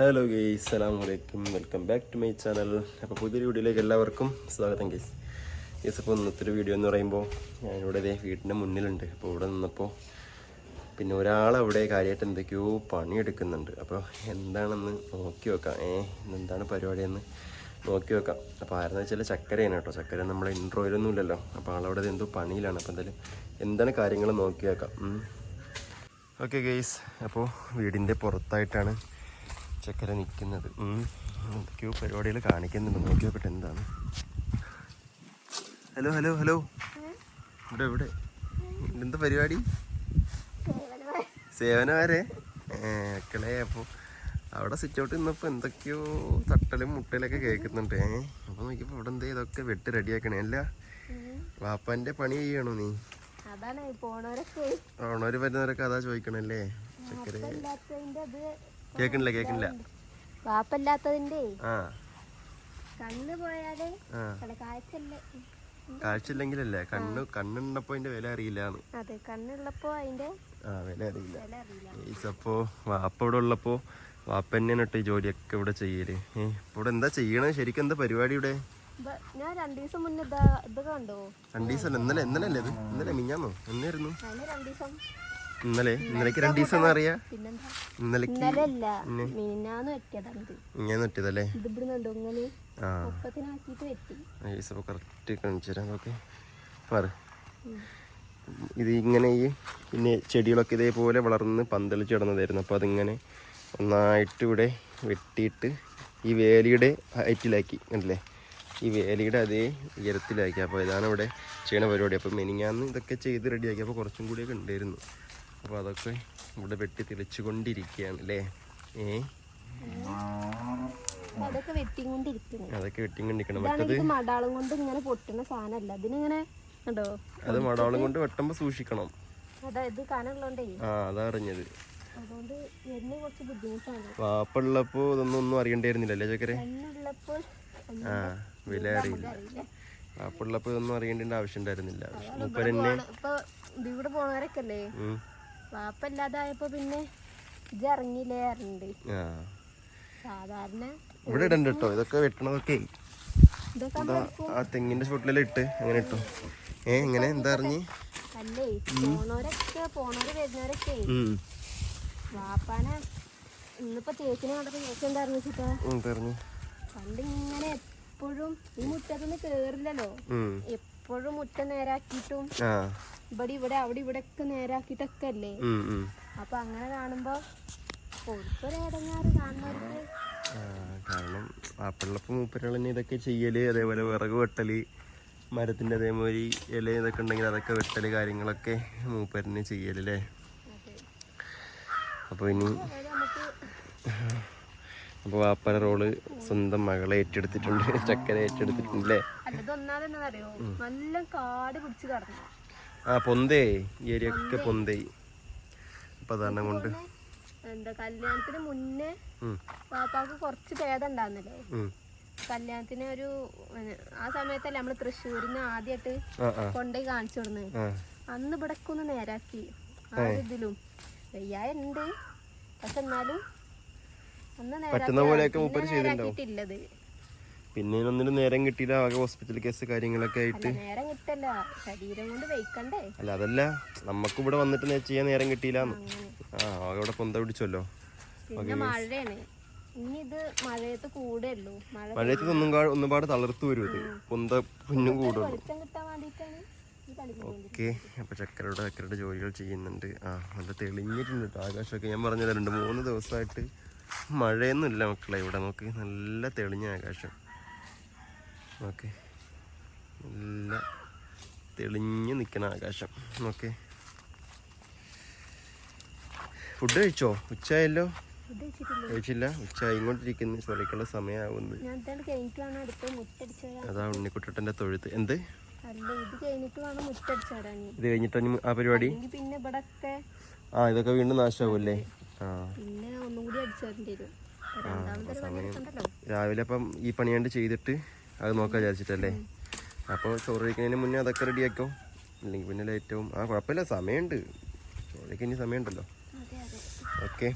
Hello guys സലാം വലൈക്കും welcome back to my channel അപ്പോൾ പുതിയൊരു വീഡിയോയിലേക്ക് എല്ലാവർക്കും സ്വാഗതം ഗെയ്സ് ഗെയ്സ് അപ്പോൾ ഇന്നത്തെ ഒരു വീഡിയോ എന്ന് പറയുമ്പോൾ ഞാനിവിടെ ഇതേ വീടിന്റെ മുന്നിലുണ്ട്. അപ്പോൾ ഇവിടെ നിന്നപ്പോൾ പിന്നെ ഒരാളവിടെ കാര്യമായിട്ട് എന്തൊക്കെയോ പണിയെടുക്കുന്നുണ്ട്. അപ്പോൾ എന്താണെന്ന് നോക്കി വെക്കാം. ഏ എന്താണ് പരിപാടിയെന്ന് നോക്കി വെക്കാം. അപ്പോൾ ആരെന്ന് വെച്ചാൽ ചക്കരയാണ് കേട്ടോ. ചക്കര നമ്മുടെ ഇൻട്രോയിലൊന്നും ഇല്ലല്ലോ. അപ്പോൾ ആളവിടെ എന്തോ പണിയിലാണ്. അപ്പോൾ എന്തായാലും എന്താണ് കാര്യങ്ങൾ നോക്കി വെക്കാം. ഓക്കെ ഗെയ്സ് അപ്പോൾ വീടിന്റെ പുറത്തായിട്ടാണ് ചക്കര നിൽക്കുന്നത്. എന്തൊക്കെയോ പരിപാടികൾ കാണിക്കുന്നുണ്ട്. നോക്കി നോക്കട്ടെ എന്താണ്? Hello hello hello. ഇവിടെ ഇവിടെ. എന്താ പരിപാടി? സേവനമാരെ മക്കളെ അപ്പോൾ അവിടെ സ്വിച്ച് ഔട്ട് നിന്നപ്പോൾ എന്തൊക്കെയോ തട്ടലും മുട്ടലൊക്കെ കേൾക്കുന്നുണ്ട്. ഏ അപ്പോൾ നോക്കിയപ്പോൾ ഇവിടെ എന്താ ഇതൊക്കെ വെട്ട് റെഡിയാക്കണേ അല്ല വാപ്പാന്റെ പണി ചെയ്യണോ നീ? ഓണോര് വരുന്നവരൊക്കെ അതാ ചോദിക്കണല്ലേ? ചക്കര കേക്കണില്ല കേൾക്കണില്ല വാപ്പല്ലാത്തതിന്റെ ആ. കണ്ണ് പോയാൽ ആ. കാഴ്ചല്ല കാഴ്ചയില്ലെങ്കിലല്ലേ? കണ്ണ് കണ്ണുണ്ടപ്പോ അതിന്റെ വില അറിയില്ലാന്ന്. അതെ കണ്ണുള്ളപ്പോ അതിന്റെ ആ വില അറിയില്ല. വില അറിയില്ല. ഈസ് അപ്പോ വാപ്പ ഇവിടെ ഉള്ളപ്പോ വാപ്പ തന്നെയാണ് കേട്ടോ ഈ ജോലിയൊക്കെ ഇവിടെ ചെയ്യൽ. ഇവിടെ എന്താ ചെയ്യണ? ശരിക്കും എന്താ പരിപാടി ഇവിടെ? ഞാൻ രണ്ടു ദിവസം മുന്നേ ഇതാ ഇത് കണ്ടോ. രണ്ടു ദിവസം ഇന്നലെ ഇന്നലെ അല്ലേ ഇത്? ഇന്നലെ മിഞ്ഞാന്നോ? എന്നായിരുന്നു രണ്ടു ദിവസം ഇന്നലെ ഇന്നലേക്ക് രണ്ടു ദിവസം എന്നാ അറിയാ ഇന്നലേക്ക് ഇന്നലെ അല്ല മിനിഞ്ഞാന്ന് വെട്ടിയതാണ് ഇത് ഇങ്ങനെ പറ്റിയതല്ലേ? ഇത് ഉണ്ടോ ഇങ്ങനെ? ആ. ഒപ്പത്തിനാക്കിട്ട് വെട്ടി ഈസ് അപ്പൊ കറക്റ്റ് കാണിച്ചു തരാം ഓക്കെ മാറ് ഇത് ഇങ്ങനെ ഈ പിന്നെ ചെടികളൊക്കെ ഇതേപോലെ വളർന്ന് പന്തളിച്ച് കിടന്നതായിരുന്നു അപ്പോൾ അതിങ്ങനെ ഒന്നായിട്ട് ഇവിടെ വെട്ടിയിട്ട് ഈ വേലിയുടെ ഹൈറ്റിലാക്കി കണ്ടില്ലേ? ഈ വേലിയുടെ അതേ ഉയരത്തിലാക്കി. അപ്പോൾ ഇതാണ് ഇവിടെ ചെയ്യണ പരിപാടി. അപ്പോൾ മെനിങ്ങാന്ന് ഇതൊക്കെ ചെയ്ത് റെഡിയാക്കി അപ്പോൾ കുറച്ചും കൂടിയൊക്കെ ഉണ്ടായിരുന്നു. അപ്പോൾ അതൊക്കെ ഇവിടെ വെട്ടി തെളിച്ചു കൊണ്ടിരിക്കുകയാണ് അല്ലേ? ഏ? അപ്പൊ അതൊക്കെ വെട്ടിക്കൊണ്ടിരിക്കണം. മറ്റത്? മടാളം കൊണ്ട് ഇങ്ങനെ പൊട്ടുന്ന സാധനമല്ല. അതിനിങ്ങനെ കണ്ടോ? അത് മടാളം കൊണ്ട് വെട്ടുമ്പോ സൂക്ഷിക്കണം. അതായത് ആ അതാ അറിഞ്ഞത്. അതുകൊണ്ട് വരുന്ന കുറച്ച് ബുദ്ധിമുട്ടാണ്. വാപ്പുള്ളപ്പോൾ ഇതൊന്നും ഒന്നും അറിയണ്ടായിരുന്നില്ലല്ലേ ചക്കരെ? ആ വില അറിയില്ല. വാപ്പുള്ളപ്പോ ഇതൊന്നും അറിയേണ്ട ആവശ്യം ഉണ്ടായിരുന്നില്ല. മൂപ്പരെന്നെ ഇവിടെ പോണവരൊക്കെ അല്ലേ? ഉം. വാപ്പല്ലാതായപ്പോ പിന്നെ ഇറങ്ങിയില്ലേ അറിഞ്ഞിണ്ട് ആ. സാധാരണ ഇവിടെ ഇടണ്ട കേട്ടോ. ഇതൊക്കെ വെട്ടണതൊക്കെ. എന്താ ആ തെങ്ങിന്റെ ചുവട്ടിലെല്ലാം ഇട്ട് അങ്ങനെ ഇട്ടോ. ഏ എങ്ങനെ എന്താ അറിഞ്ഞ്? അല്ലേ പോണവരൊക്കെ പോണവര് വരുന്നവരൊക്കെ. വാപ്പാനെ ഇന്നിപ്പോ ചേച്ചിനെ കണ്ടപ്പോ ചേച്ചി എന്തായിരുന്നു വെച്ചിട്ടാ? പണ്ട് ഇങ്ങനെ എപ്പോഴും ഈ മുറ്റത്തൊന്നും കേറില്ലല്ലോ. എപ്പോഴും മുറ്റം നേരാക്കിയിട്ടും ഇവിടെ ഇവിടെ അവിടെ ഇവിടെ ഒക്കെ നേരാക്കിട്ടൊക്കെ അല്ലേ. അപ്പൊ അങ്ങനെ കാണുമ്പോ കാരണം വാപ്പുള്ളപ്പോൾ മൂപ്പരുകൾ തന്നെ ഇതൊക്കെ ചെയ്യൽ. അതേപോലെ വിറക് വെട്ടൽ മരത്തിന്റെ അതേമാതിരി ഇല ഇതൊക്കെ ഉണ്ടെങ്കിൽ അതൊക്കെ വെട്ടൽ കാര്യങ്ങളൊക്കെ മൂപ്പരനെ ചെയ്യലല്ലേ അപ്പൊ അപ്പോൾ ഇനി അപ്പൊ അപ്പോൾ വാപ്പര റോൾ സ്വന്തം മകളെ ഏറ്റെടുത്തിട്ടുണ്ട് ചക്കര ഏറ്റെടുത്തിട്ടുണ്ട് അല്ലേ അല്ല ഇതൊന്നാമത് അറിയോ നല്ല കാട് പിടിച്ച് കിടന്നു. ആ പൊന്തേ. ഈ ഏരിയ ഒക്കെ പൊന്തേ അപ്പൊ അതാണ് കൊണ്ട്. എന്താ കല്യാണത്തിന് മുന്നേ പാപ്പാക്ക് കുറച്ച് ഭേദം ഉണ്ടായിരുന്നല്ലോ? കല്യാണത്തിന് ഒരു ആ സമയത്തല്ലേ നമ്മൾ തൃശ്ശൂരിന്ന് ആദ്യമായിട്ട് കൊണ്ടുപോയി കാണിച്ചു കൊടുന്നത് അന്ന് ഒന്ന് നേരാക്കി. ആ ഇതിലും ഇതിലും വയ്യായുണ്ട്. പക്ഷെ എന്നാലും അന്ന് നേരാക്കിയിട്ടില്ലത്. പിന്നെ ഒന്നിനും നേരം കിട്ടിയില്ല. ആകെ ഹോസ്പിറ്റൽ കേസ് കാര്യങ്ങളൊക്കെ ആയിട്ട്. അല്ല നേരം കിട്ടല്ല. ശരീരം കൊണ്ട് വെയിക്കണ്ടേ? അല്ല അതല്ല. നമുക്ക് ഇവിടെ വന്നിട്ട് ചെയ്യാൻ നേരം കിട്ടിയില്ല ആ ആകെ ഇവിടെ പൊന്ത പിടിച്ചല്ലോ. മഴയാണ്. മഴയത്ത് ഒന്നും ഒന്നുപാട് തളർത്തു വരും ഇത്. പൊന്ത കുഞ്ഞും കൂടുള്ളൂ. ഓക്കെ. അപ്പോൾ ചക്കരയുടെ ചക്കരയുടെ ജോലികൾ ചെയ്യുന്നുണ്ട്. ആ നല്ല തെളിഞ്ഞിട്ടുണ്ട് കേട്ടോ. ആകാശമൊക്കെ ഞാൻ പറഞ്ഞത് രണ്ട് മൂന്ന് ദിവസമായിട്ട് മഴയൊന്നുമില്ല മക്കളെ. ഇവിടെ നമുക്ക് നല്ല തെളിഞ്ഞ ആകാശം. ഓക്കെ. നല്ല തെളിഞ്ഞു നിൽക്കണ ആകാശം. ഓക്കെ. ഫുഡ് കഴിച്ചോ? ഉച്ചയായല്ലോ? കഴിച്ചില്ല? ഉച്ച ആയിക്കൊണ്ടിരിക്കുന്നു ചോദിക്കുള്ള സമയമാവുന്നു ഞാൻ ഇതാണ്ട് കഴിഞ്ഞിട്ട് വേണം അടുത്ത് മുറ്റടിച്ചു വരാൻ. അതാ ഉണ്ണിക്കുട്ടന്റെ തൊഴുത്ത്. എന്ത്? ഇത് കഴിഞ്ഞിട്ട് ആ പരിപാടി? ആ ഇതൊക്കെ വീണ്ടും നാശമാകുമല്ലേ ആ. രാവിലെ അപ്പം ഈ പണിയാണ്ട് ചെയ്തിട്ട് അത് നോക്കാൻ വിചാരിച്ചിട്ടല്ലേ? അപ്പോൾ ചോറ് കഴിക്കുന്നതിന് മുന്നേ അതൊക്കെ റെഡിയാക്കോ ഇല്ലെങ്കിൽ പിന്നെ ലേറ്റാവും ആ കുഴപ്പമില്ല സമയമുണ്ട്. ചോറ് ഇനി സമയമുണ്ടല്ലോ. ഓക്കെ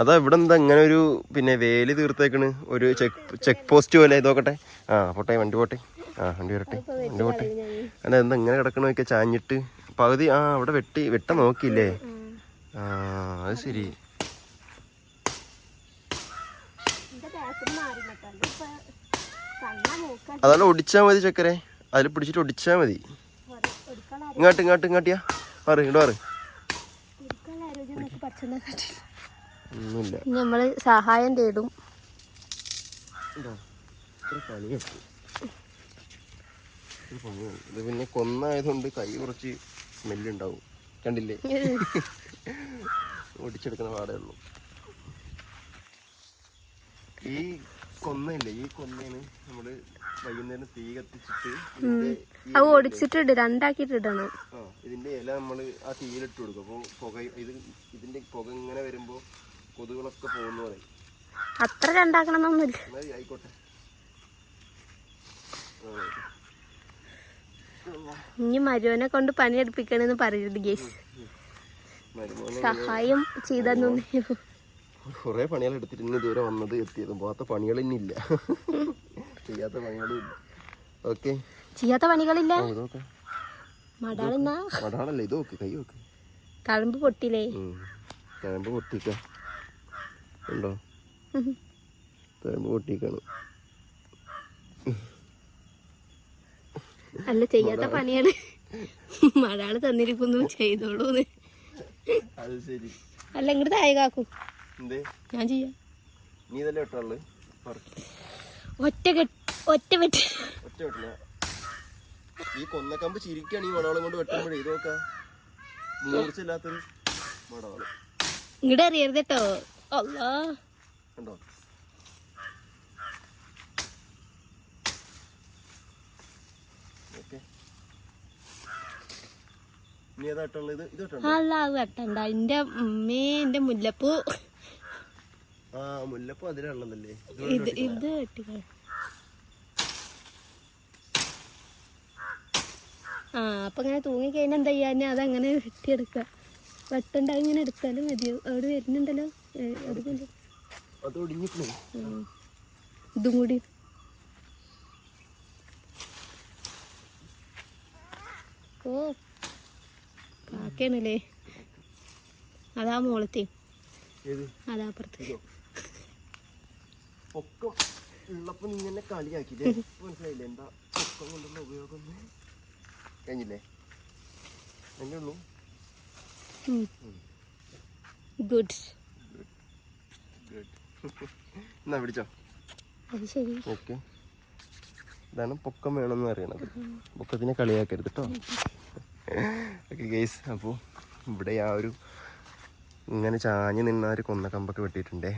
അതാ ഇവിടെ എന്താ ഇങ്ങനെ ഒരു പിന്നെ വേലി തീർത്തേക്കണ്. ഒരു ചെക്ക് ചെക്ക് പോസ്റ്റ് പോലെ ഇതോക്കട്ടെ ആ പോട്ടെ വണ്ടി പോട്ടെ. ആ വണ്ടി വരട്ടെ വണ്ടി പോട്ടെ. അല്ല എന്താ ഇങ്ങനെ കിടക്കണ ഒക്കെ ചാഞ്ഞിട്ട്. പകുതി ആ അവിടെ വെട്ടി വെട്ട നോക്കിയില്ലേ? ആ അത് ശരി. അതാണ് ഒടിച്ചാൽ മതി ചക്കരെ. അതിൽ പിടിച്ചിട്ട് ഒടിച്ചാ മതി. ഇങ്ങോട്ട് ഇങ്ങോട്ട് ഇങ്ങോട്ടിയാ. മാറ് ഇങ്ങോട്ട് മാറ്. നമ്മൾ സഹായം തേടും. ഇത് പിന്നെ കൊന്നായതുകൊണ്ട് കൈ കുറച്ച് സ്മെല്ലുണ്ടാവും. കണ്ടില്ലേ? ഒടിച്ചെടുക്കുന്ന പാടേ ഉള്ളൂ. ഈ കൊന്നയില്ലേ? ഈ കൊന്നേന് നമ്മൾ വൈകുന്നേരം തീ കത്തിച്ചിട്ട് അത് ഒടിച്ചിട്ടിട് രണ്ടാക്കിട്ട് ഇടണം ആ ഇതിന്റെ ഇല നമ്മൾ ആ തീയിലിട്ട് കൊടുക്കും. അപ്പോൾ പുക ഇത് ഇതിന്റെ പുക ഇങ്ങനെ വരുമ്പോ കൊതുകളൊക്കെ പോകുന്ന പറയും അത്ര രണ്ടാക്കണമെന്നൊന്നുമില്ല മതി ആയിക്കോട്ടെ. ഇനി മരുവനെ കൊണ്ട് പണിയെടുപ്പിക്കണെന്ന് പറയരുത് ഗേസ്. സഹായം ചെയ്തെന്നു. കുറെ പണികൾ എടുത്തിട്ട് ഇന്ന് ഇതുവരെ വന്നത് എത്തിയതും പോകാത്ത പണികൾ ഇനി ഇല്ല. ചെയ്യാത്ത പണികളും ഇല്ല. ഓക്കെ. ചെയ്യാത്ത പണികളില്ല മടാളല്ലേ ഇത് നോക്ക് കൈ നോക്ക്. കഴമ്പ് പൊട്ടിലേ കഴമ്പ് പൊട്ടിക്ക. ഉണ്ടോ? തഴമ്പ് പൊട്ടിക്കാണ്. അല്ല ചെയ്യാത്ത പണിയാണ് മഴ തന്നിരിക്കുന്നു ചെയ്തോളൂന്ന്. അത് ശരി. അല്ല ഇങ്ങോട്ട് താഴെ കാക്കും. എന്തേ ഞാൻ ചെയ്യാം. നീ തന്നെ വെട്ടാൾ ഒറ്റ ഒറ്റ വെട്ട്. ഒറ്റ വെട്ടില്ല. ഈ കൊന്നക്കമ്പ് ചിരിക്കാണ് ഈ മടാളം കൊണ്ട് വെട്ടുമ്പോഴേ. ഇത് നോക്കാം. മൂർച്ചില്ലാത്തൊരു മടാൾ ഇങ്ങോട്ട് അറിയരുത് കേട്ടോ. അല്ലാ കണ്ടോ? അല്ല അത് വെട്ടണ്ട. എന്റെ ഉമ്മേ എന്റെ മുല്ലപ്പൂ. ആ മുല്ലപ്പൂ അതിലുള്ളതല്ലേ ഇത് ആ അപ്പൊ എന്താ ചെയ്യാൻ അതങ്ങനെ വെട്ടിയെടുക്ക വെട്ടണ്ട ഇങ്ങനെ എടുത്താലും മതി. അവിടെ വരുന്നുണ്ടല്ലോ. അത് കൊണ്ട്. ഇതും കൂടി. ഓ കാക്കയാണല്ലേ. അതാ മോളത്തെ. ഏത്? അതാ അപ്പുറത്ത്. ഇതോ. പൊക്കം ഉള്ളപ്പോ നീ എന്നെ കളിയാക്കില്ലേ ഇപ്പൊ മനസ്സിലായില്ലേ എന്താ പൊക്കം കൊണ്ടുള്ള ഉപയോഗം കഴിഞ്ഞില്ലേ? എന്നെ ഉള്ളൂ ഗുഡ് എന്നാ പിടിച്ചോ ഓക്കെ. ഇതാണ് പൊക്കം വേണമെന്ന് അറിയണത് പൊക്കത്തിനെ കളിയാക്കരുത് കേട്ടോ. ഓക്കെ ഗേസ് അപ്പോൾ ഇവിടെ ആ ഒരു ഇങ്ങനെ ചാഞ്ഞ് നിന്ന ഒരു കൊന്ന കമ്പൊക്കെ വെട്ടിയിട്ടുണ്ടേ.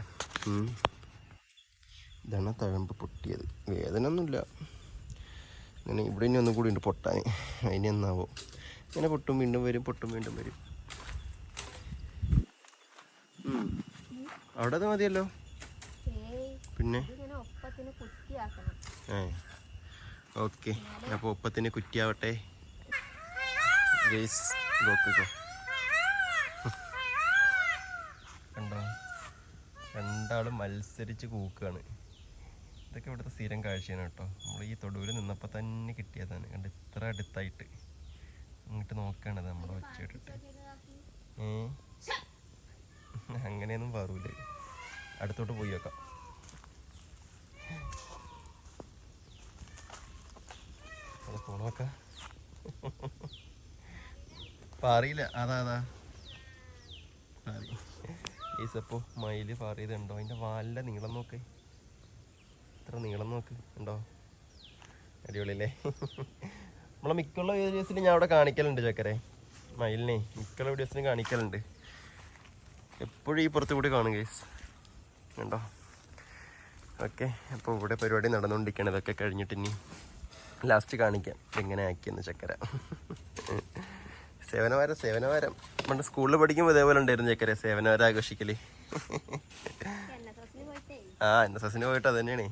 ഇതാണ് തഴമ്പ് പൊട്ടിയത്. വേദന ഒന്നുമില്ല ഇങ്ങനെ ഇവിടെ ഇനി ഒന്നും കൂടി ഉണ്ട് പൊട്ടാൻ. അതിന് എന്നാവോ. ഇങ്ങനെ പൊട്ടും വീണ്ടും വരും പൊട്ടും വീണ്ടും വരും. അവിടെ അത് മതിയല്ലോ. പിന്നെ? ഏ. ഓക്കെ. അപ്പോൾ ഒപ്പത്തിന് കുറ്റിയാവട്ടെ. ഗേസ് നോക്കിക്കോ കണ്ടോ രണ്ടാളും മത്സരിച്ച് കൂക്കുകയാണ് ഇതൊക്കെ ഇവിടുത്തെ സ്ഥിരം കാഴ്ചയാണ് കേട്ടോ. നമ്മൾ ഈ തൊടുവിൽ നിന്നപ്പോൾ തന്നെ കിട്ടിയതാണ് കണ്ട് ഇത്ര അടുത്തായിട്ട്. ഇങ്ങോട്ട് നോക്കുകയാണത് നമ്മുടെ ഒച്ച ഏ? അങ്ങനെയൊന്നും പറൂലേ. അടുത്തോട്ട് പോയി നോക്കാം അത് ഫോൺ നോക്കാം. അതാ അതാ. ഈസപ്പോ മയിൽ ചെയ്തുണ്ടോ അതിന്റെ വാലിന്റെ നീളം നോക്ക്. ഇത്ര നീളം നോക്ക് ഉണ്ടോ അടിപൊളിയല്ലേ? നമ്മളെ മിക്കുള്ള വീഡിയോസിൽ ഞാൻ അവിടെ കാണിക്കലുണ്ട് ചക്കരെ. മയിലിനെ മിക്കുള്ള വീഡിയോസിന് കാണിക്കലുണ്ട്. എപ്പോഴും ഈ പുറത്ത് കൂടി കാണും കേസ് ഉണ്ടോ ഓക്കെ അപ്പോൾ ഇവിടെ പരിപാടി നടന്നുകൊണ്ടിരിക്കുകയാണ്. ഇതൊക്കെ കഴിഞ്ഞിട്ട് ഇനി ലാസ്റ്റ് കാണിക്കാം. എങ്ങനെ ആക്കിയെന്ന് ചക്കര. സേവനവാരം സേവനവാരം. പണ്ട് സ്കൂളിൽ പഠിക്കുമ്പോൾ ഇതേപോലെ ഉണ്ടായിരുന്നു ചക്കര സേവനവാരം ആഘോഷിക്കൽ ആ എൻ എസ് എസിന് പോയിട്ട് അത് തന്നെയാണ്.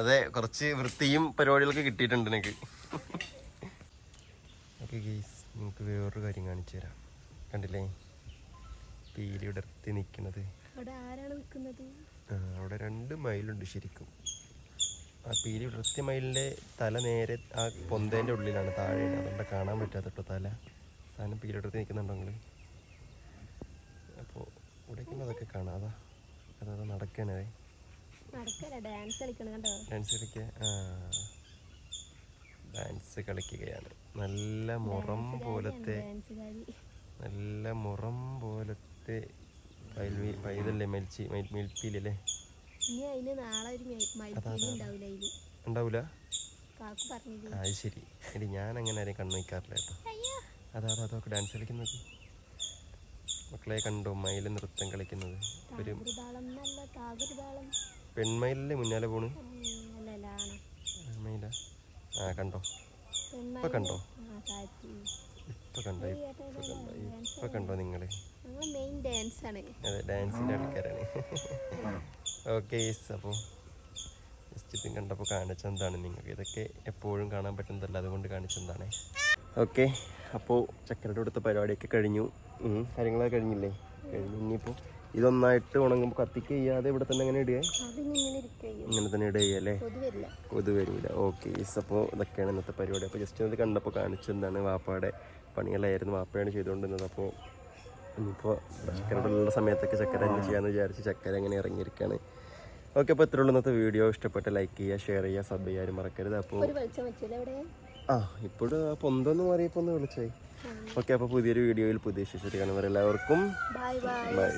അതെ കുറച്ച് വൃത്തിയും പരിപാടികളൊക്കെ കിട്ടിയിട്ടുണ്ട് എനിക്ക് ഓക്കെ ഗെയ്സ് നിങ്ങൾക്ക് വേറൊരു കാര്യം കാണിച്ചു തരാം. കണ്ടില്ലേ? പീലി വിടർത്തി നിൽക്കുന്നത്. അവിടെ രണ്ട് മൈലുണ്ട് ശരിക്കും. ആ പീലി വിടർത്തിയ മൈലിന്റെ തല നേരെ ആ പൊന്തേന്റെ ഉള്ളിലാണ് താഴെ അതുകൊണ്ട് കാണാൻ പറ്റാത്ത തല. സാധനം പീരിയഡ് നിൽക്കുന്നുണ്ടെങ്കിൽ. അപ്പോൾ ഉടയ്ക്കുന്നതൊക്കെ അതൊക്കെ കാണാം. അതാ അതാ നടക്കണേ. ഡാൻസ് കളിക്കുക ഡാൻസ് കളിക്കുകയാണ്. നല്ല മുറം പോലത്തെ നല്ല മുറം പോലത്തെ പൈതല്ലേ മെൽച്ചി മെൽപ്പിയിലല്ലേ ഉണ്ടാവൂല അത് ശരി. ഇനി ഞാൻ അങ്ങനെ ആരെയും കണ്ണു വയ്ക്കാറില്ല കേട്ടോ. അതാ അതാ അതൊക്കെ ഡാൻസ് കളിക്കുന്നത്? മക്കളെ കണ്ടോ? മയിൽ നൃത്തം കളിക്കുന്നത്. ഒരു പെൺമയിലല്ലേ മുന്നാലെ പോണ്? ആ കണ്ടോ? ഇപ്പൊ കണ്ടോ? ഇപ്പൊ കണ്ടോ? ഇപ്പൊ കണ്ടോ? ഇപ്പൊ കണ്ടോ നിങ്ങൾ? അതെ ഡാൻസിന്റെ ആൾക്കാരാണ്. ഓക്കെ അപ്പോൾ ജസ്റ്റ് ഇത് കണ്ടപ്പോൾ കാണിച്ചെന്താണ് നിങ്ങൾക്ക്? ഇതൊക്കെ എപ്പോഴും കാണാൻ പറ്റുന്നതല്ല അതുകൊണ്ട് കാണിച്ചെന്താണ് ഓക്കെ. അപ്പോൾ ചക്കരയുടെ അടുത്ത പരിപാടിയൊക്കെ കഴിഞ്ഞു. കാര്യങ്ങളൊക്കെ കഴിഞ്ഞില്ലേ? കഴിഞ്ഞു. ഇനിയിപ്പോൾ ഇതൊന്നായിട്ട് ഉണങ്ങുമ്പോൾ കത്തിക്ക് ചെയ്യാതെ ഇവിടെ തന്നെ അങ്ങനെ ഇടുക? ഇങ്ങനെ തന്നെ ഇടുക അല്ലേ കൊതു വരില്ല. ഓക്കെ അപ്പോൾ ഇതൊക്കെയാണ് ഇന്നത്തെ പരിപാടി. അപ്പോൾ ജസ്റ്റ് ഇത് കണ്ടപ്പോൾ കാണിച്ചെന്താണ് വാപ്പയുടെ പണികളായിരുന്നു. വാപ്പയാണ് ചെയ്തുകൊണ്ടിരുന്നത്. അപ്പോൾ ഇനിയിപ്പോൾ ചക്കരയുടെ സമയത്തൊക്കെ ചക്കര തന്നെ ചെയ്യാന്ന് വിചാരിച്ച് ചക്കര അങ്ങനെ ഇറങ്ങിയിരിക്കുകയാണ് ഓക്കെ അപ്പോൾ ഇത്രയുള്ള ഇന്നത്തെ വീഡിയോ. ഇഷ്ടപ്പെട്ട ലൈക്ക് ചെയ്യുക ഷെയർ ചെയ്യുക സബ് ചെയ്യാനും മറക്കരുത്. അപ്പോൾ ആ ഇപ്പോഴും ആ പൊന്തൊന്ന് മാറിയപ്പോൾ ഒന്ന് വിളിച്ചായി. ഓക്കെ അപ്പോൾ പുതിയൊരു വീഡിയോയിൽ പുതിയ ശിശുരി കാണുന്നവരെല്ലാവർക്കും ബൈ ബൈ